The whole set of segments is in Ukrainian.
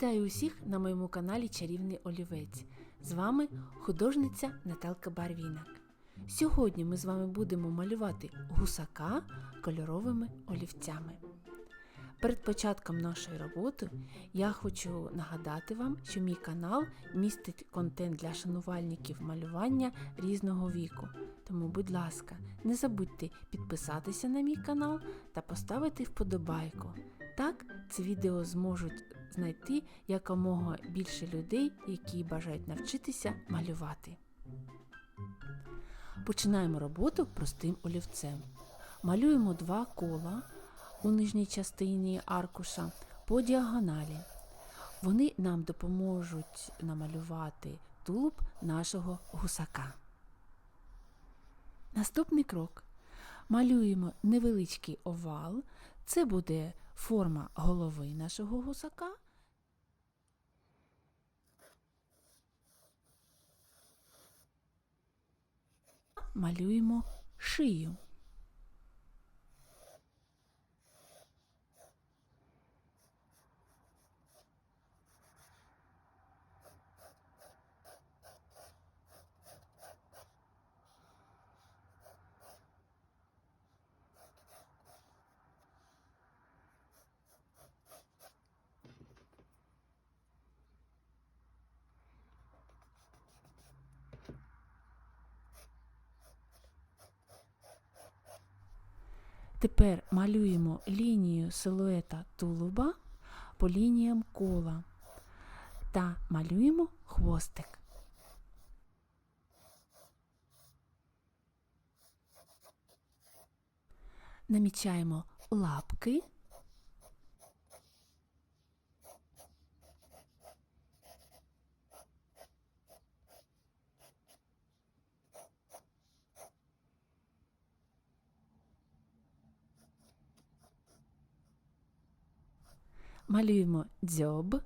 Вітаю усіх на моєму каналі Чарівний Олівець. З вами художниця Наталка Барвінак. Сьогодні ми з вами будемо малювати гусака кольоровими олівцями. Перед початком нашої роботи я хочу нагадати вам, що мій канал містить контент для шанувальників малювання різного віку. Тому, будь ласка, не забудьте підписатися на мій канал та поставити вподобайку. Так це відео зможуть знайти якомога більше людей, які бажають навчитися малювати. Починаємо роботу простим олівцем. Малюємо два кола у нижній частині аркуша по діагоналі. Вони нам допоможуть намалювати тулуб нашого гусака. Наступний крок. Малюємо невеличкий овал. Це буде форма голови нашого гусака. Малюємо шию. Тепер малюємо лінію силуета тулуба по лініям кола та малюємо хвостик. Намічаємо лапки. Малюємо дзьоб.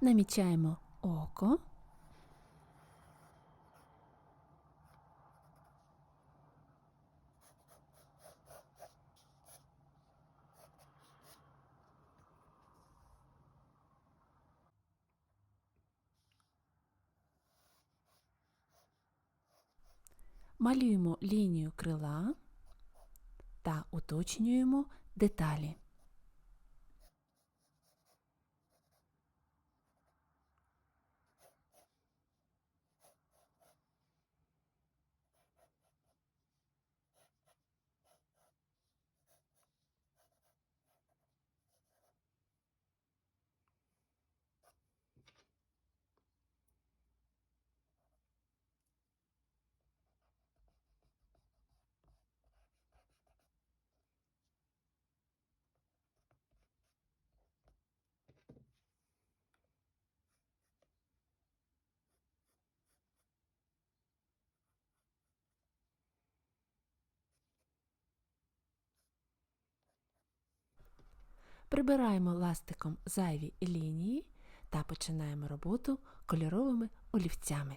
Намічаємо око. Малюємо лінію крила та уточнюємо деталі. Прибираємо ластиком зайві лінії та починаємо роботу кольоровими олівцями.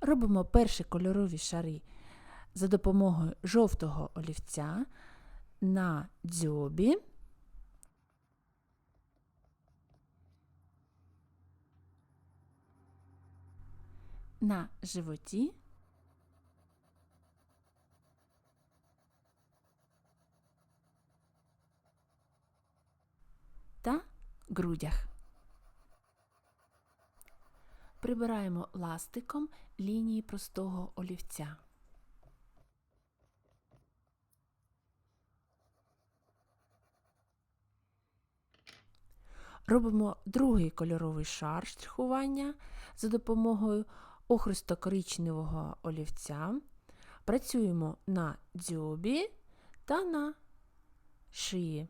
Робимо перші кольорові шари за допомогою жовтого олівця на дзьобі. На животі та грудях. Прибираємо ластиком лінії простого олівця. Робимо другий кольоровий шар штрихування за допомогою охристо-коричневого олівця. Працюємо на дзьобі та на шиї.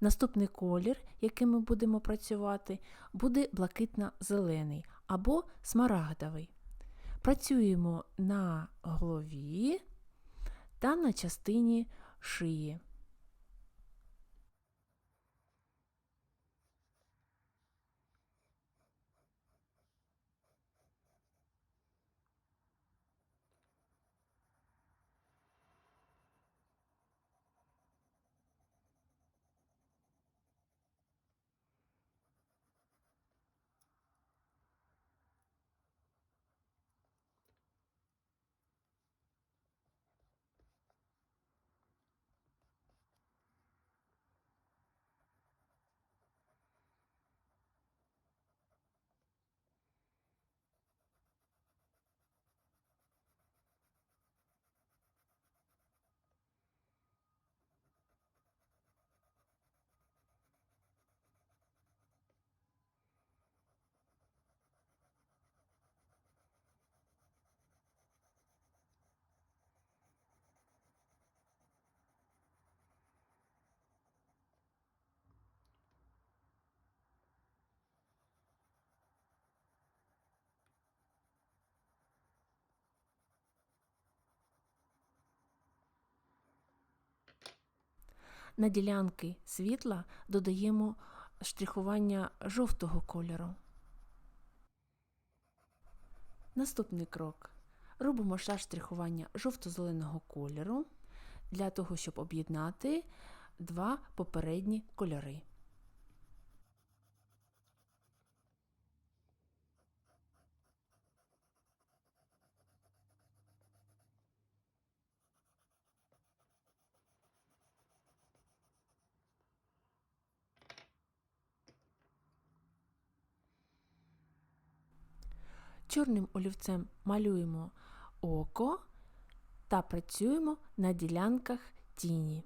Наступний колір, яким ми будемо працювати, буде блакитно-зелений або смарагдовий. Працюємо на голові та на частині шиї. На ділянки світла додаємо штрихування жовтого кольору. Наступний крок. Робимо шар штрихування жовто-зеленого кольору для того, щоб об'єднати два попередні кольори. Чорним олівцем малюємо око та працюємо на ділянках тіні.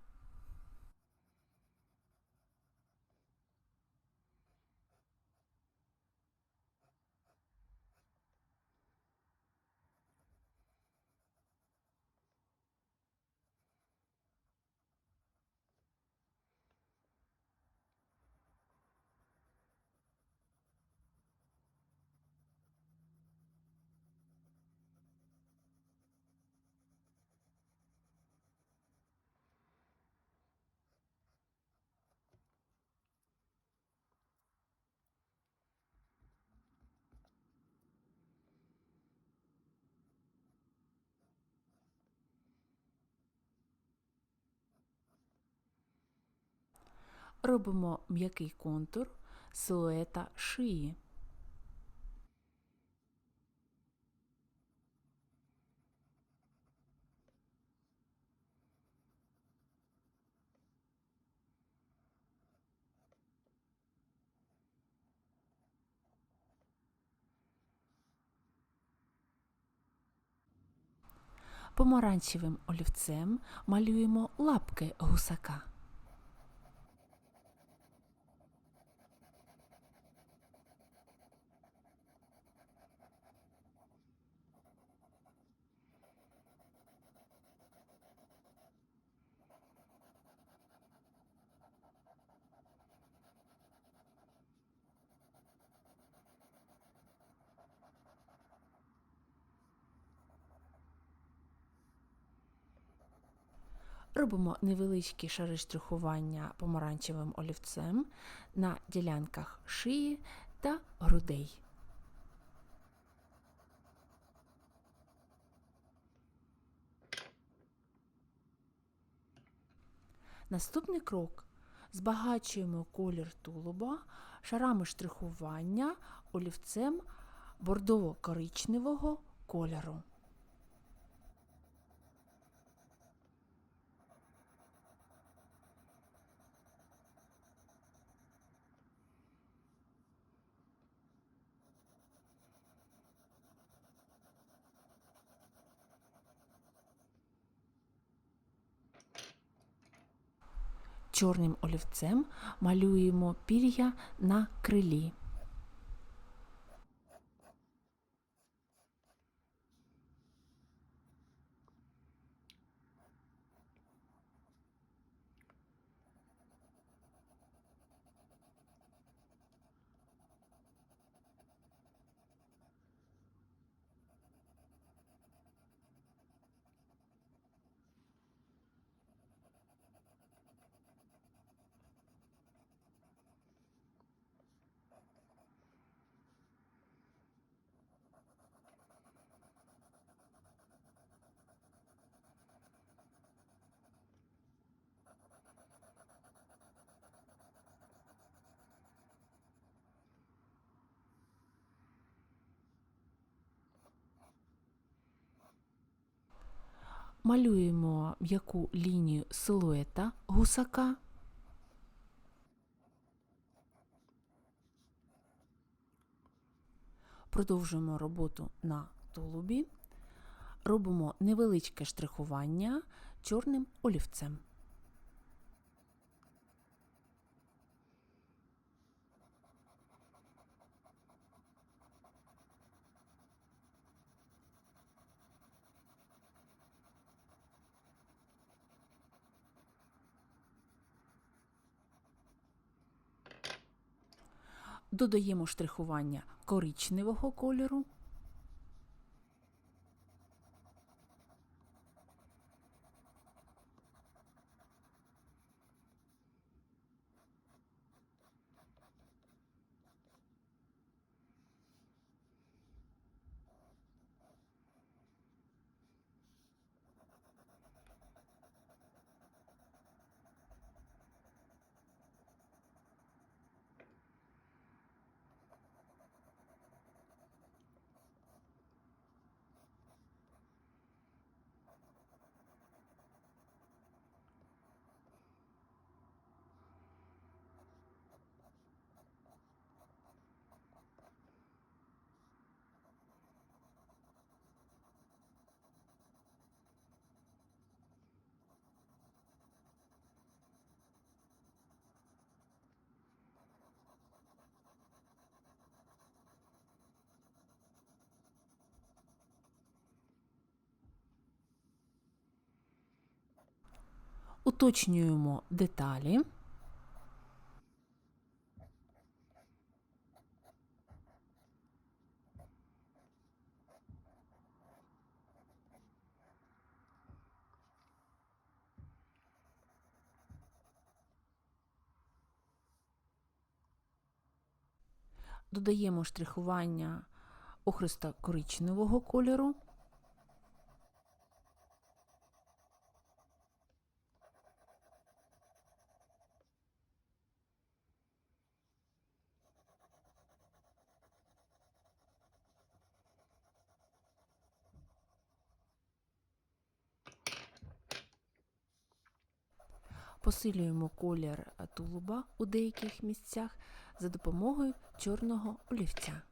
Робимо м'який контур силуета шиї. Помаранчевим олівцем малюємо лапки гусака. Робимо невеличкі шари штрихування помаранчевим олівцем на ділянках шиї та грудей. Наступний крок. Збагачуємо колір тулуба шарами штрихування олівцем бордово-коричневого кольору. Чорним олівцем малюємо пір'я на крилі. Малюємо м'яку лінію силуета гусака. Продовжуємо роботу на тулубі. Робимо невеличке штрихування чорним олівцем. Додаємо штрихування коричневого кольору. Уточнюємо деталі. Додаємо штрихування охриста коричневого кольору. Посилюємо колір тулуба у деяких місцях за допомогою чорного олівця.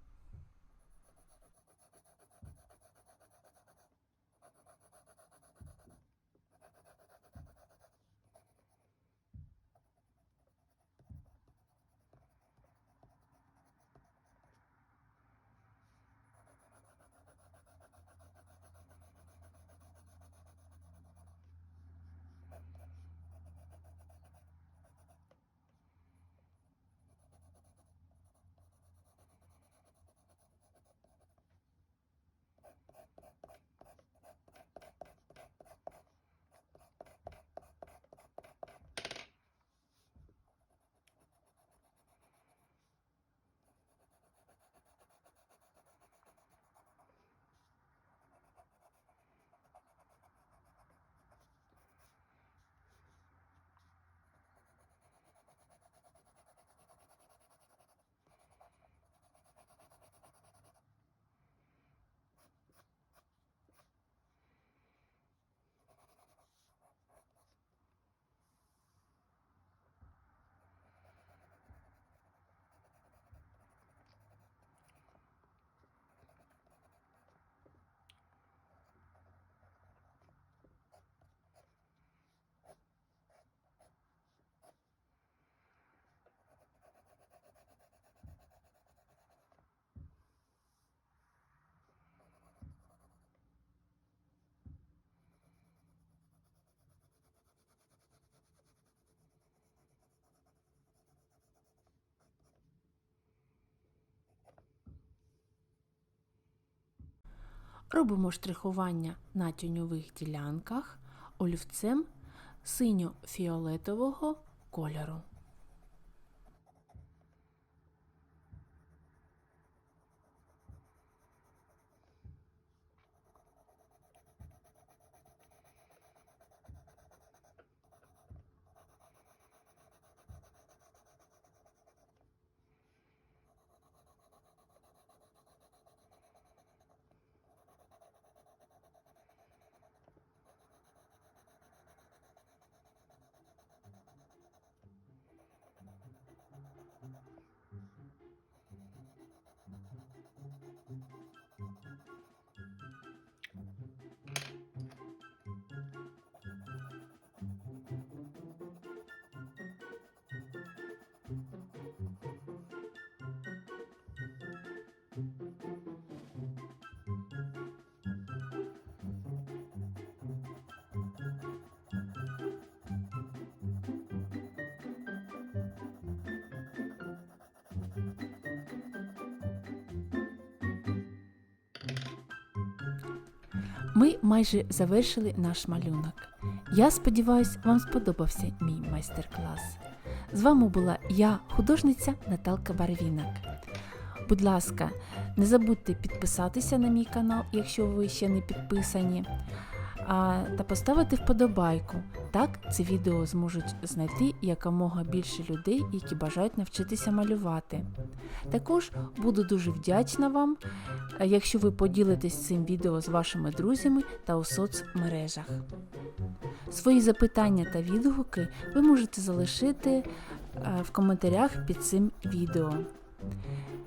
Робимо штрихування на тіньових ділянках олівцем синьо-фіолетового кольору. Ми майже завершили наш малюнок. Я сподіваюся, вам сподобався мій майстер-клас. З вами була я, художниця Наталка Барвінок. Будь ласка, не забудьте підписатися на мій канал, якщо ви ще не підписані, та поставити вподобайку. Так це відео зможуть знайти якомога більше людей, які бажають навчитися малювати. Також буду дуже вдячна вам, е, якщо ви поділитесь цим відео з вашими друзями та у соцмережах. Свої запитання та відгуки ви можете залишити е, в коментарях під цим відео.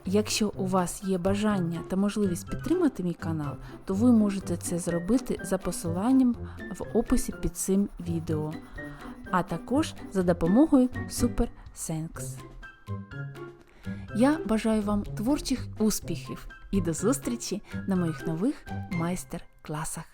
Якщо у вас є бажання та можливість підтримати мій канал, то ви можете це зробити за посиланням в описі під цим відео, а також за допомогою Super Thanks. Я бажаю вам творчих успіхів і до зустрічі на моїх нових майстер-класах.